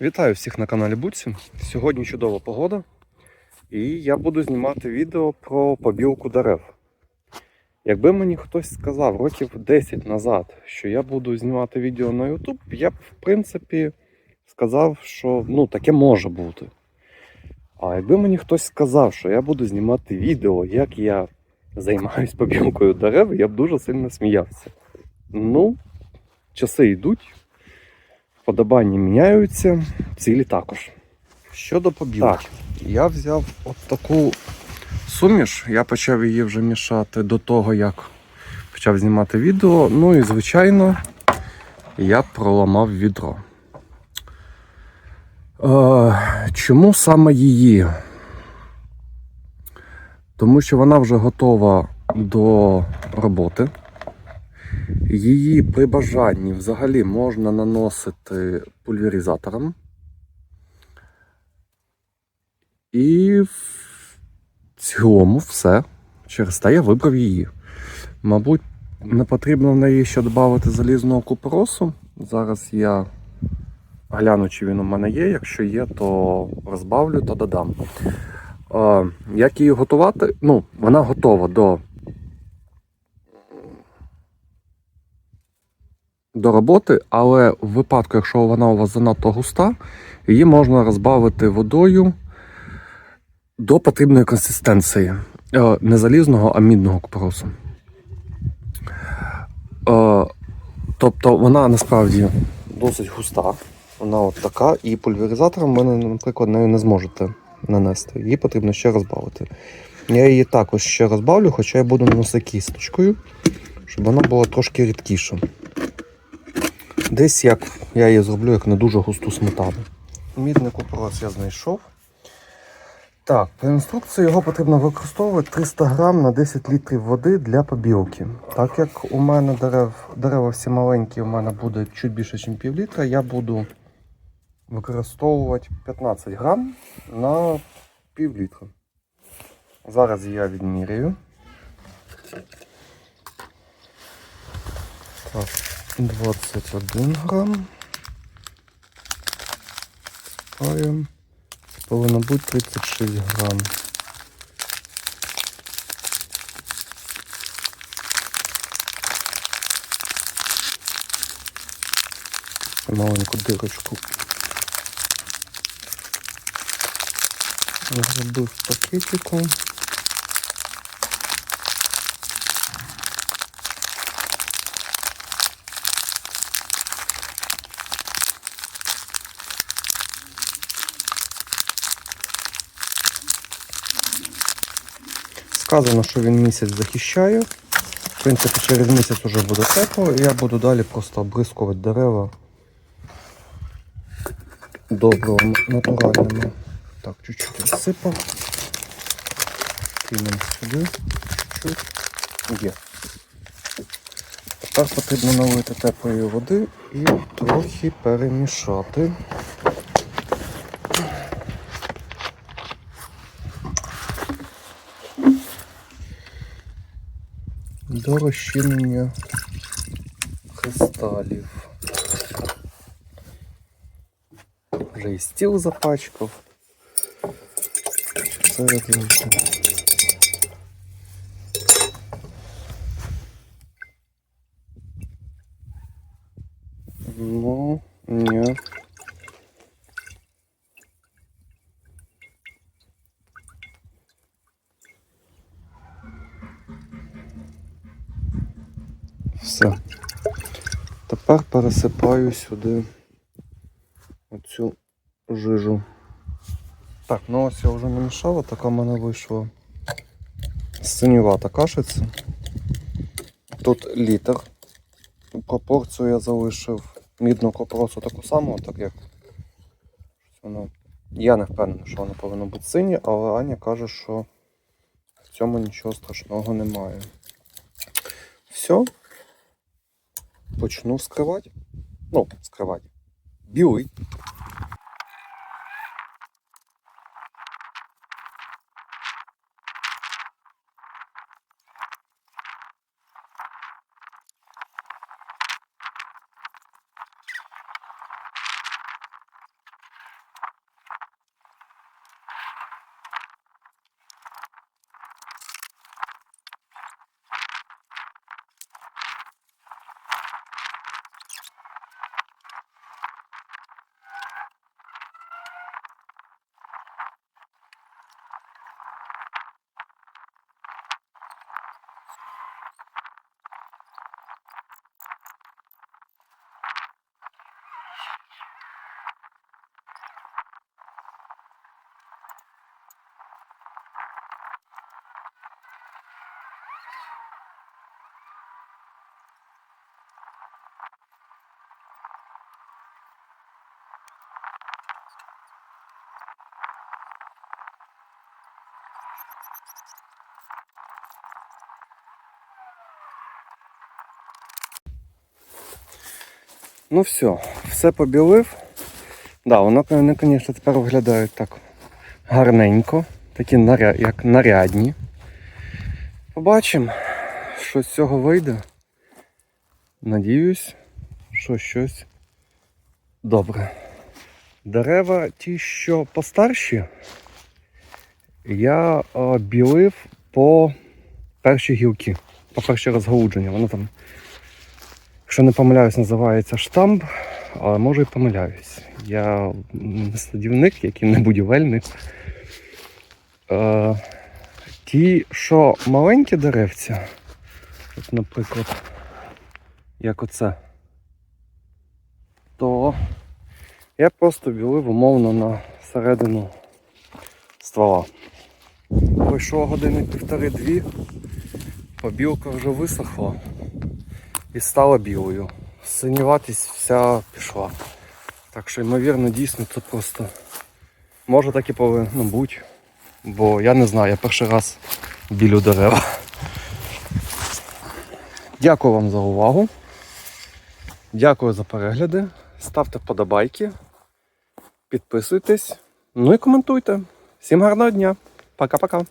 Вітаю всіх на каналі Буці. Сьогодні чудова погода, і я буду знімати відео про побілку дерев. Якби мені хтось сказав років 10 назад, що я буду знімати відео на YouTube, я б, в принципі, сказав, що ну, таке може бути. А якби мені хтось сказав, що я буду знімати відео, як я займаюсь побілкою дерев, я б дуже сильно сміявся. Ну, часи йдуть, Подобання міняються, цілі також. Щодо побілки. Так, я взяв от таку суміш, я почав її вже мішати до того, як почав знімати відео. Ну і, звичайно, я проламав відро. Е, чому саме її? Тому що вона вже готова до роботи. Її при бажанні взагалі можна наносити пульверизатором. І в цілому все. Через те я вибрав її. Мабуть, не потрібно в неї ще додати залізного купоросу. Зараз я гляну, чи він у мене є. Якщо є, то розбавлю та додам. Е, Як її готувати? Ну, вона готова до до роботи, але в випадку, якщо вона у вас занадто густа, її можна розбавити водою до потрібної консистенції. Е, Не залізного, а мідного купоросу. Е, Тобто вона насправді досить густа. Вона от така, і пульверизатором ви, наприклад, нею не зможете нанести. Її потрібно ще розбавити. Я її також ще розбавлю, хоча я буду наносити кісточкою, щоб вона була трошки рідкіша. Десь як я її зроблю як не дуже густу сметану. Мідний купорос я знайшов. Так, по інструкції його потрібно використовувати 300 грам на 10 літрів води для побілки. Так як у мене дерев, дерева всі маленькі, у мене буде чуть більше, ніж пів літра, я буду використовувати 15 грам на пів літра. Зараз я відміряю. Так. 21 грам. Спаємо. Повинно бути 36 грам. Маленьку дирочку. Зробив пакетику. Сказано, що він місяць захищає. В принципі, через місяць вже буде тепло, і я буду далі просто обрискувати дерева доброго натуральними. Так, чуть-чуть розсипав. Кинемо сюди. Чуть. Є. Тепер потрібно налити теплої води і трохи перемішати. до розчинення кристалів. Вже і стіл запачкав. Серединку. Ну, ні. Все. Тепер пересипаю сюди оцю жижу. Так, ну ось я вже намішав, така в мене вийшла синювата кашиця. Тут літр. Пропорцію я залишив мідного копросу таку саму, так як воно. Я не впевнений, що воно повинно бути синє, але Аня каже, що в цьому нічого страшного немає. Все почну вскривати. Ну, вскривати. Білий. Ну все, все побілив. Да, воно, вони, звісно, тепер виглядають так гарненько, такі наря... як нарядні. Побачимо, що з цього вийде. Надіюсь, що щось добре. Дерева ті, що постарші, я е, білив по перші гілки, по перші розгалудження. Воно там, якщо не помиляюсь, називається штамп, але може і помиляюсь. Я не садівник, який не будівельник. Е, ті, що маленькі деревця, от, наприклад, як оце, то я просто білив умовно на середину ствола. Пройшло години півтори-дві, побілка вже висохла і стала білою. Синюватість вся пішла. Так що, ймовірно, дійсно це просто може так і повинно бути. Бо я не знаю, я перший раз білю дерева. Дякую вам за увагу. Дякую за перегляди. Ставте вподобайки, підписуйтесь, ну і коментуйте. Всім гарного дня. Пока-пока.